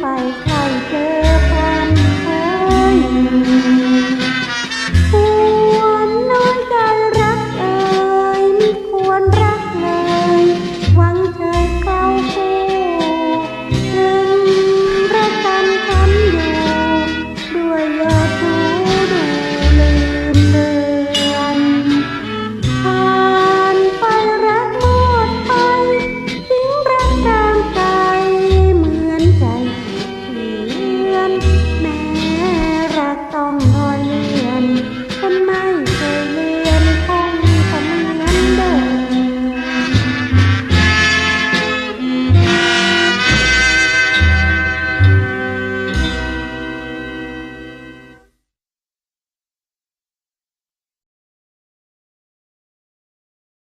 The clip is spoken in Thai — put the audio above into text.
ไปใครเจอ